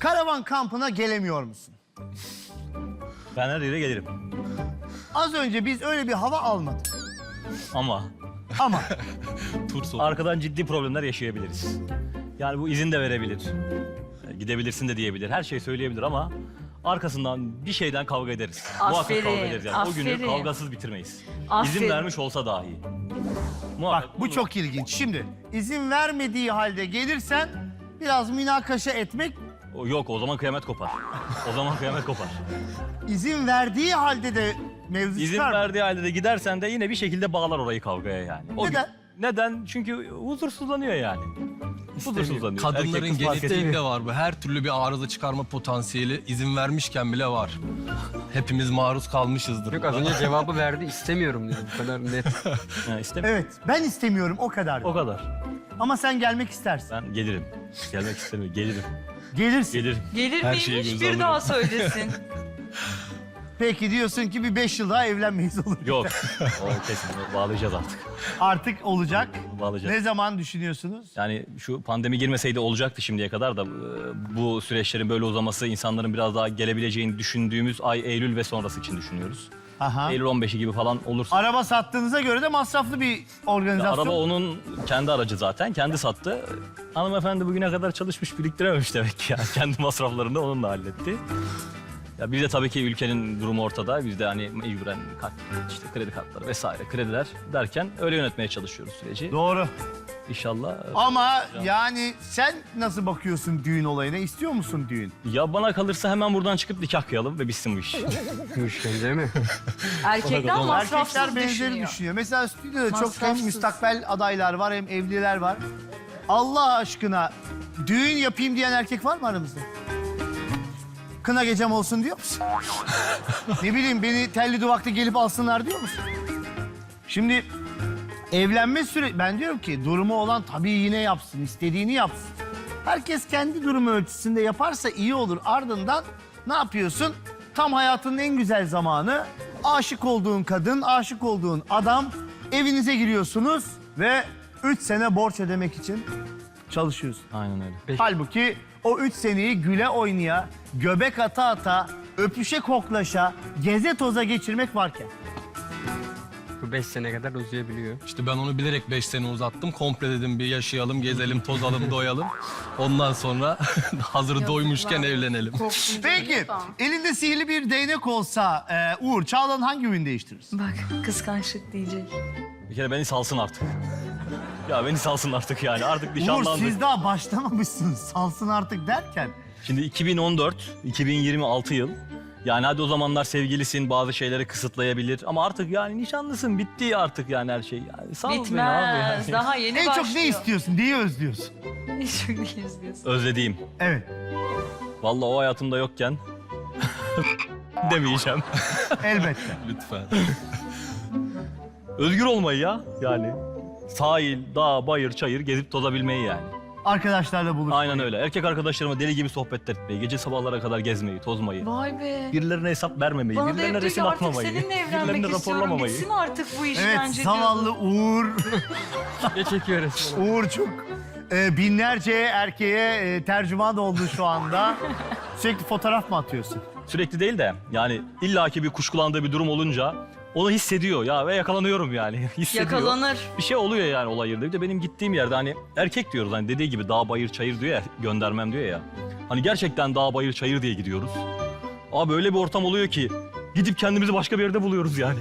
Karavan kampına gelemiyor musun? Ben her yere gelirim. Az önce biz öyle bir hava almadık. Ama Ama Tur arkadan ciddi problemler yaşayabiliriz. Yani bu izin de verebilir. E, Gidebilirsin de diyebilir. Her şey söyleyebilir ama arkasından bir şeyden kavga ederiz. Muhakkak Aferin, kavga ederiz yani. O günü aferin. kavgasız bitirmeyiz. Aferin. İzin vermiş olsa dahi. bak Muhakkak bu bunu- çok ilginç. Şimdi izin vermediği halde gelirsen biraz münakaşa etmek, O- Yok o zaman kıyamet kopar. O zaman kıyamet kopar. izin verdiği halde de mevzu İzin çıkar mı? verdiği halde de gidersen de yine bir şekilde bağlar orayı kavgaya yani. O Neden? gün- neden? Çünkü huzursuzlanıyor yani. Huzursuzlanıyor. Kadınların kız fark etmiyor. genetiğinde var bu. Her türlü bir arıza çıkarma potansiyeli izin vermişken bile var. Hepimiz maruz kalmışızdır. Yok az önce cevabı verdi istemiyorum dedi bu kadar net. Ha. Evet ben istemiyorum o kadar. O kadar. Ama sen gelmek istersin. Ben gelirim. Gelmek istemiyorum. Gelirim. Gelirsin. Gelirim. Gelir Her şeyi miymiş göze bir alırım. daha söylesin. Peki diyorsun ki bir beş yıl daha evlenmeyiz olur. Yok. O kesin. Bağlayacağız artık. Artık olacak. Bağlayacağız. Ne zaman düşünüyorsunuz? Yani şu pandemi girmeseydi olacaktı şimdiye kadar da e, bu süreçlerin böyle uzaması insanların biraz daha gelebileceğini düşündüğümüz ay Eylül ve sonrası için düşünüyoruz. Aha. Eylül 15'i gibi falan olursa. Araba sattığınıza göre de masraflı bir organizasyon. Araba onun kendi aracı zaten. Kendi sattı. Hanımefendi bugüne kadar çalışmış, biriktirememiş demek ki. Yani kendi masraflarını onunla halletti. Ya bir de tabii ki ülkenin durumu ortada. Biz de hani mecburen kart, işte kredi kartları vesaire krediler derken öyle yönetmeye çalışıyoruz süreci. Doğru. İnşallah. Ama yani sen nasıl bakıyorsun düğün olayına? İstiyor musun düğün? Ya bana kalırsa hemen buradan çıkıp nikah kıyalım ve bitsin bu iş. Bu işkence mi? Erkekler masrafsız Erkekler benzeri düşünüyor. düşünüyor. Mesela stüdyoda çok hem Masrafsız. müstakbel adaylar var hem evliler var. Allah aşkına düğün yapayım diyen erkek var mı aramızda? Kına gecem olsun diyor musun? ne bileyim beni telli duvakta gelip alsınlar diyor musun? Şimdi evlenme süre... Ben diyorum ki durumu olan tabii yine yapsın, istediğini yapsın. Herkes kendi durumu ölçüsünde yaparsa iyi olur. Ardından ne yapıyorsun? Tam hayatının en güzel zamanı aşık olduğun kadın, aşık olduğun adam evinize giriyorsunuz ve 3 sene borç ödemek için çalışıyorsun. Aynen öyle. Halbuki o üç seneyi güle oynaya, göbek ata ata, öpüşe koklaşa, geze toza geçirmek varken. Bu beş sene kadar uzayabiliyor. İşte ben onu bilerek 5 sene uzattım. Komple dedim bir yaşayalım, gezelim, tozalım, doyalım. Ondan sonra hazır doymuşken evlenelim. Peki, elinde sihirli bir değnek olsa e, Uğur, Çağla'nın hangi ürünü değiştirirsin? Bak kıskançlık diyecek. Bir kere beni salsın artık. Ya beni salsın artık yani. Artık Uğur nişanlandık. siz daha başlamamışsınız. Salsın artık derken. Şimdi 2014, 2026 yıl. Yani hadi o zamanlar sevgilisin, bazı şeyleri kısıtlayabilir. Ama artık yani nişanlısın, bitti artık yani her şey. Yani sal beni abi Bitmez. yani. Daha yeni en başlıyor. çok ne istiyorsun, neyi özlüyorsun? En çok ne istiyorsun? Özlediğim. Evet, Vallahi o hayatımda yokken demeyeceğim. elbette. Lütfen. Özgür olmayı ya yani. Sahil, dağ, bayır, çayır gezip tozabilmeyi yani. Arkadaşlarla buluşmayı. Aynen öyle. Erkek arkadaşlarıma deli gibi sohbetler etmeyi, gece sabahlara kadar gezmeyi, tozmayı. Vay be. Birilerine hesap vermemeyi, Bana birilerine resim artık atmamayı, seninle evlenmek birilerine istiyorum. raporlamamayı. Bitsin artık bu iş Evet, bence zavallı diyordu. Uğur. Ne çekiyoruz? Uğur çok e, binlerce erkeğe e, tercüman oldu şu anda. Sürekli fotoğraf mı atıyorsun? Sürekli değil de yani illaki bir kuşkulandığı bir durum olunca onu hissediyor ya ve yakalanıyorum yani. hissediyor. Yakalanır. Bir şey oluyor yani olay yerinde. Bir de benim gittiğim yerde hani erkek diyoruz hani dediği gibi dağ bayır çayır diyor ya göndermem diyor ya. Hani gerçekten dağ bayır çayır diye gidiyoruz. Abi böyle bir ortam oluyor ki gidip kendimizi başka bir yerde buluyoruz yani.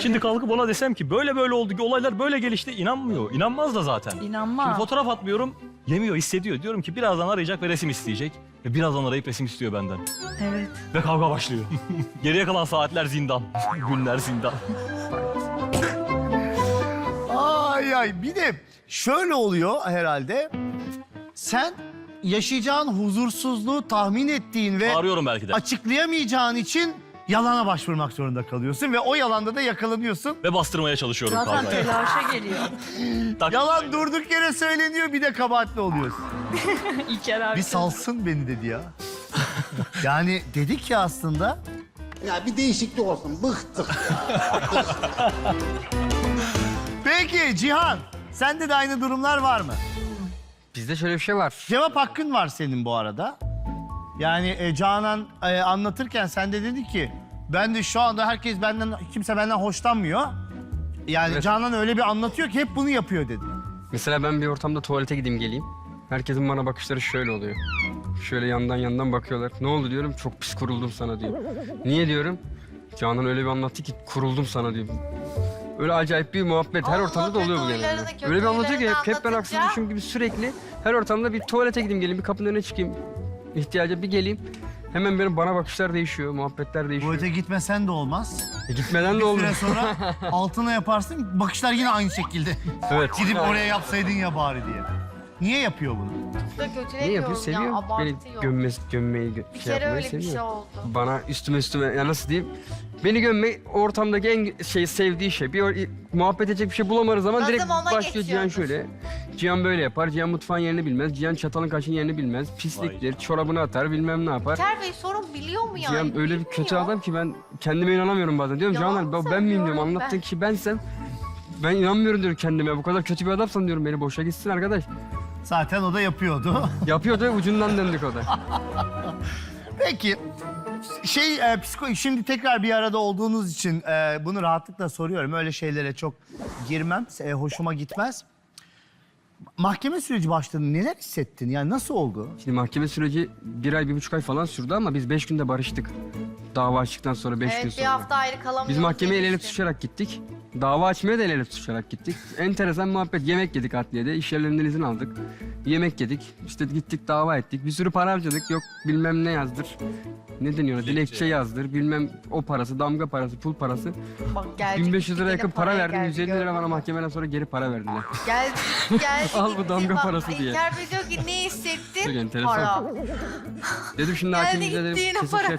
Şimdi kalkıp ona desem ki böyle böyle oldu ki olaylar böyle gelişti inanmıyor. İnanmaz da zaten. İnanma. Şimdi fotoğraf atmıyorum yemiyor hissediyor. Diyorum ki birazdan arayacak ve resim isteyecek. Ve birazdan arayıp resim istiyor benden. Evet. Ve kavga başlıyor. Geriye kalan saatler zindan. Günler zindan. Ay ay bir de şöyle oluyor herhalde. Sen yaşayacağın huzursuzluğu tahmin ettiğin ve Arıyorum belki de. açıklayamayacağın için yalana başvurmak zorunda kalıyorsun ve o yalanda da yakalanıyorsun. Ve bastırmaya çalışıyorum Zaten kavgayı. telaşa geliyor. Tak- Yalan durduk yere söyleniyor bir de kabahatli oluyorsun. İlker abi. Bir salsın beni dedi ya. yani dedik ya aslında. Ya bir değişiklik olsun. Bıktık. Peki Cihan, sende de aynı durumlar var mı? Bizde şöyle bir şey var. Cevap hakkın var senin bu arada. Yani e, Canan e, anlatırken sen de dedi ki ben de şu anda herkes benden kimse benden hoşlanmıyor. Yani Evet. Canan öyle bir anlatıyor ki hep bunu yapıyor dedi. Mesela ben bir ortamda tuvalete gideyim geleyim. Herkesin bana bakışları şöyle oluyor. Şöyle yandan yandan bakıyorlar. Ne oldu diyorum. Çok pis kuruldum sana diyor. Niye diyorum. Canan öyle bir anlattı ki kuruldum sana diyor. Öyle acayip bir muhabbet her Allah ortamda da oluyor bu genelde. kötü Öyle bir anlatıyor ki hep, huylarını hep ben anlatınca- haksızmışım gibi sürekli her ortamda bir tuvalete gideyim geleyim bir kapının önüne çıkayım. ihtiyaca bir geleyim. Hemen benim bana bakışlar değişiyor, muhabbetler değişiyor. Tuvalete gitmesen de olmaz. E, gitmeden de Bir süre sonra altına yaparsın bakışlar yine aynı şekilde. Evet. Gidip oraya yapsaydın ya bari diye. Niye yapıyor bunu? Da kötülemiyorum Ne yapıyor? ya, Seviyor. Beni abartıyor. gömmesi, gömmeyi gö- bir şey kere yapmayı öyle seviyor. bir şey oldu. Bana üstüme üstüme ya nasıl diyeyim? Beni gömmek ortamdaki en şey sevdiği şey. Bir muhabbet edecek bir şey bulamadığı zaman direkt ona başlıyor Cihan geçiyordur. şöyle. Cihan böyle yapar. Cihan mutfağın yerini bilmez. Cihan çatalın kaşın yerini bilmez. Pisliktir. Çorabını atar bilmem ne yapar. İlker Bey sorun biliyor mu yani? Cihan öyle bir kötü Bilmiyor. adam ki ben kendime inanamıyorum bazen. Diyorum Yalan Cihan ben, ben miyim diyorum. söylüyorum Anlattığın ben. kişi bensem. Ben inanmıyorum diyorum kendime. Bu kadar kötü bir adamsan diyorum. Beni boşa gitsin arkadaş. Zaten o da yapıyordu. Yapıyordu ucundan döndük o da. Peki şey e, psiko şimdi tekrar bir arada olduğunuz için e, bunu rahatlıkla soruyorum. Öyle şeylere çok girmem. e, hoşuma gitmez. Mahkeme süreci başladı. Neler hissettin? Yani nasıl oldu? Şimdi mahkeme süreci bir ay, bir buçuk ay falan sürdü ama biz beş günde barıştık. Dava açtıktan sonra beş gün Evet bir sonra. hafta ayrı kalamıyoruz. Biz mahkemeye el ele demiştin. tutuşarak gittik. Dava açmaya da el ele tutuşarak gittik. Enteresan muhabbet. Yemek yedik adliyede. İş yerlerinden izin aldık. Yemek yedik. İşte gittik dava ettik. Bir sürü para harcadık. Yok bilmem ne yazdır. Ne deniyor? ona? Dilekçe yazdır. Bilmem o parası, damga parası, pul parası. Bak, gelecek 1500 lira yakın para verdim. geldi, 150 lira bana mahkemeden sonra geri para verdiler. Geldi geldi. Al bu damga Bak, parası diye. İlker Bey diyor ki ne hissettin? Çok enteresan. Para. Dedim şimdi Geldi hakim bize gitti dedim kesin para şey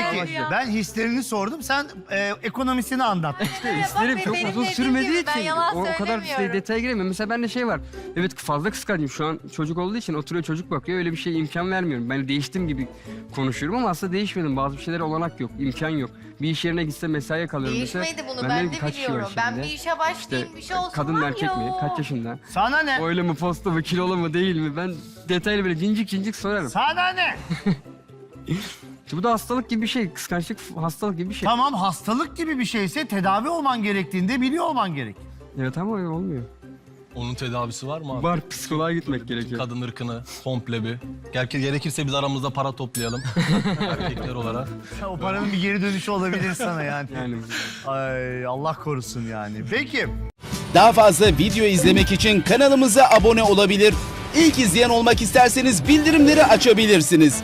geldi açacak. ya. Ben hislerini sordum. Sen e, ekonomisini anlattın. Evet, İsterim bak, çok benim uzun dediğim sürmediği gibi, ben için yalan o kadar söylemiyorum. şey, detaya giremiyorum. Mesela bende şey var. Evet fazla kıskancım. Şu an çocuk olduğu için oturuyor çocuk bakıyor. Öyle bir şey imkan vermiyorum. Ben değiştim gibi konuşuyorum ama aslında değişmedim. Bazı şeylere olanak yok, imkan yok. Bir iş yerine gitse mesaiye kalıyorum mesela. Değişmedi bunu ben de kaç kişi var biliyorum. Ben şimdi? bir işe başlayayım bir şey olsun Kadın mı var erkek ya. mi? Kaç yaşında? Sana ne? Öyle mi posta mı kilolu mu değil mi? Ben detaylı böyle cincik cincik sorarım. Sana ne? Bu da hastalık gibi bir şey. Kıskançlık hastalık gibi bir şey. Tamam hastalık gibi bir şeyse tedavi olman gerektiğinde biliyor olman gerek. Evet ama olmuyor. Onun tedavisi var mı abi? Var psikoloğa gitmek gerekiyor. Kadın ırkını komple bir. Gerçi gerekirse biz aramızda para toplayalım. Erkekler olarak. O paranın bir geri dönüşü olabilir sana yani. Yani Ay Allah korusun yani. Peki. Daha fazla video izlemek için kanalımıza abone olabilir. İlk izleyen olmak isterseniz bildirimleri açabilirsiniz.